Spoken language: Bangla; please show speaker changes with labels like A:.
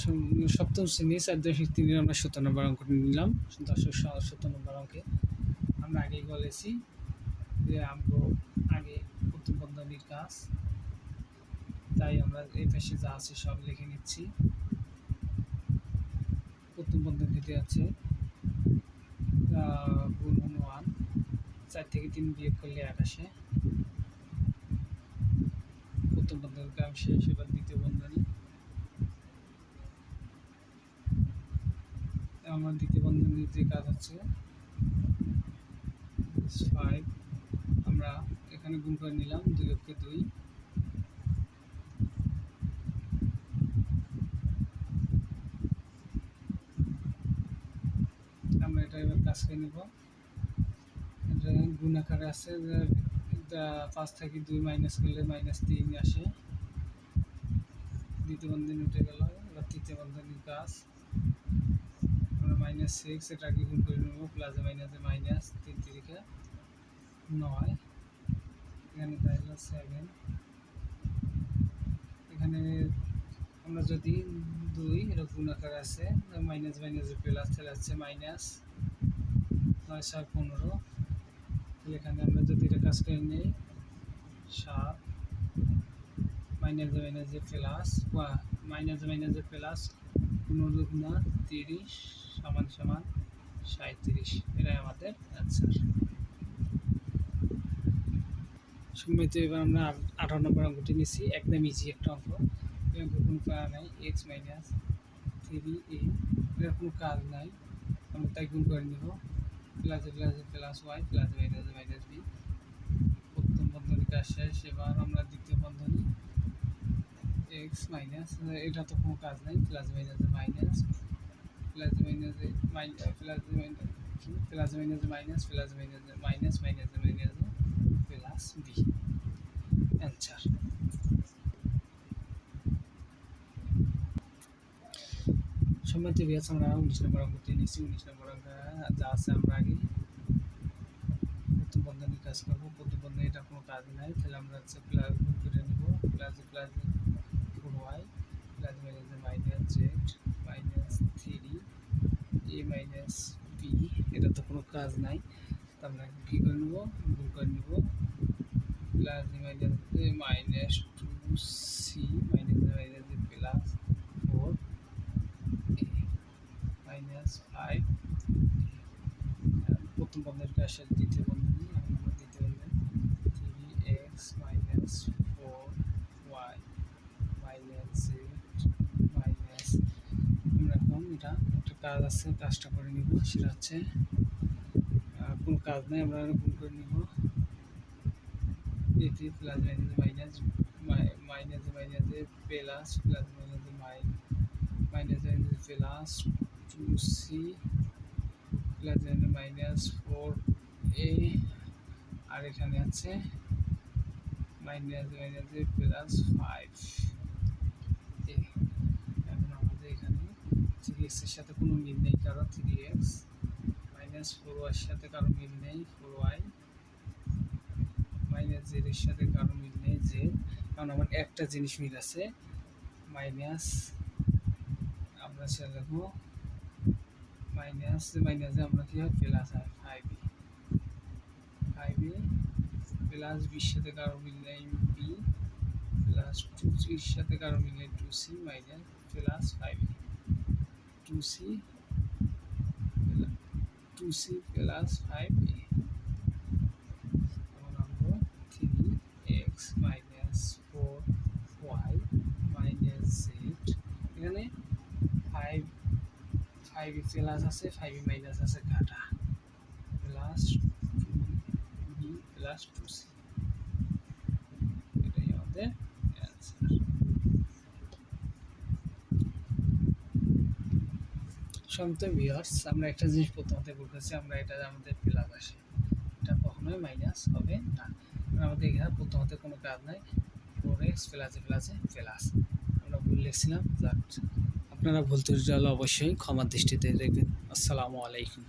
A: সপ্তম শ্রেণি চার দশমিক তিনের আমরা সতেরো নম্বর অঙ্কটি নিলাম। দশক সতেরো নম্বর অঙ্কে। আমরা আগেই বলেছি যে আমরা আগে প্রথম বন্ধনীর কাজ। তাই আমরা এই পাশে যা আছে সব লিখে নিচ্ছি। প্রথম বন্ধনীতে আছে গুণন ওয়ান। চার থেকে তিন বিয়োগ করলে আসে প্রথম বন্ধনীর কাজ শেষ, এবার দ্বিতীয় বন্ধনী আমার দ্বিতীয় বন্ধনীর যে কাজ হচ্ছে ফাইভ আমরা এখানে গুণ করে নিলাম দুই অক্ষে দুই। আমরা এটা এবার কাজ করে নিব। এটা গুণ আকারে আছে পাঁচ থেকে দুই মাইনাস করলে মাইনাস তিন আসে। দ্বিতীয় বন্ধনী উঠে গেল, এবার তৃতীয় বন্ধনীর কাজ। আমরা মাইনাস সিক্স এটাকে গুণ করে নেব প্লাসে মাইনাসে মাইনাস তিন তিরিকে নয়। এখানে তাহলে সেভেন এখানে আমরা যদি দুই, এটা আকারে আছে মাইনাস মাইনাসে প্লাস তাহলে আছে মাইনাস নয়, সাত, পনেরো। তাহলে এখানে আমরা যদি এটা কাজ করে নিই, সাত। মাইনাস মাইনাসে প্লাস বা মাইনাস মাইনাসে প্লাস পনেরো গুণা তিরিশ। সমান সমান সাঁত্রিশ এটাই আমাদের অ্যান্সার সম্মিলিত এবার আমরা আঠারো নম্বর অঙ্কটি নিচ্ছি একদম ইজি একটা অঙ্ক। এই অঙ্ক কোনো পারা নাই। এক্স মাইনাস থ্রি এ এর কোনো কাজ নাই। আমরা তাই গুণ করে নিব। Plus A plus A plus Y plus minus minus B প্রথম বন্ধনী কাজ শেষ। এবার আমরা দ্বিতীয় বন্ধনী। এক্স মাইনাস এটা তো কোনো কাজ নাই। Plus minus minus plus minus minus plus minus plus minus minus plus minus minus minus minus plus B answer সম্মত বিয়াস আমরা উনিশ নম্বর অঙ্কটি নিচ্ছি উনিশ নম্বর অঙ্ক, যা আছে আমরা আগে প্রথম বন্ধনী কাজ করব। প্রথম বন্ধনী এটা কোনো কাজ নাই, তাহলে আমরা হচ্ছে প্লাস করে নেব। Plus plus four Y plus minus minus Z minus three A minus B এটা তো কোনো কাজ নাই। তো আমরা কী করে নেব? গুণ করে নেব। Plus minus minus two C minus minus plus four minus five প্রথম বন্ধনের কাছে দ্বিতীয় বন্ধনী আমরা দ্বিতীয় বন্ধনী three X minus four Y minus Z minus আমরা এখন এটা একটা কাজ আছে, কাজটা করে নিব। সেটা হচ্ছে কোনো কাজ নেই, আমরা গুণ করে নিব। এটি প্লাস মাইনাস মাইনাস মাইনাস মাইনাসে প্লাস প্লাস মাইনাসে mine minus minus plus two C plus minus four A, আর এখানে আছে মাইনাস মাইনাসে প্লাস ফাইভ এ এখন আমাদের এখানে থ্রি এক্সের সাথে কোনো মিল নেই কারও থ্রি এক্স মাইনাস ফোর ওয়াইয়ের সাথে কারও মিল নেই ফোর ওয়াই মাইনাস জেডের সাথে কারও মিল নেই জেড কারণ আমার একটা জিনিস মিল আছে মাইনাস আমরা সে লিখব মাইনাস মাইনাসে আমরা কী হয় প্লাস হয় five E five E plus বির সাথে কারও মিল নেই বি প্লাস টু সির সাথে কারও মিল নেই two C minus plus five E two C two C plus five তখন আমরা three X minus four Y minus Z এখানে ফাইভ ফাইভ প্লাস আছে ফাইভ মাইনাস আছে কাটা। Plus two plus two C এটাই আমাদের অ্যান্সার সন্ত ভিউয়ার্স আমরা একটা জিনিস প্রথমতে বলতেছি আমরা এটা আমাদের প্লাস আসে। এটা কখনোই মাইনাস হবে না। আমাদের এখানে প্রথমতে কোনো কাজ নাই। ফোর এক্স প্লাসে প্লাসে প্লাস আমরা ভুল লিখছিলাম আপনারা ভুল ত্রুটি অবশ্যই ক্ষমার দৃষ্টিতে দেখবেন। আসসালামু আলাইকুম।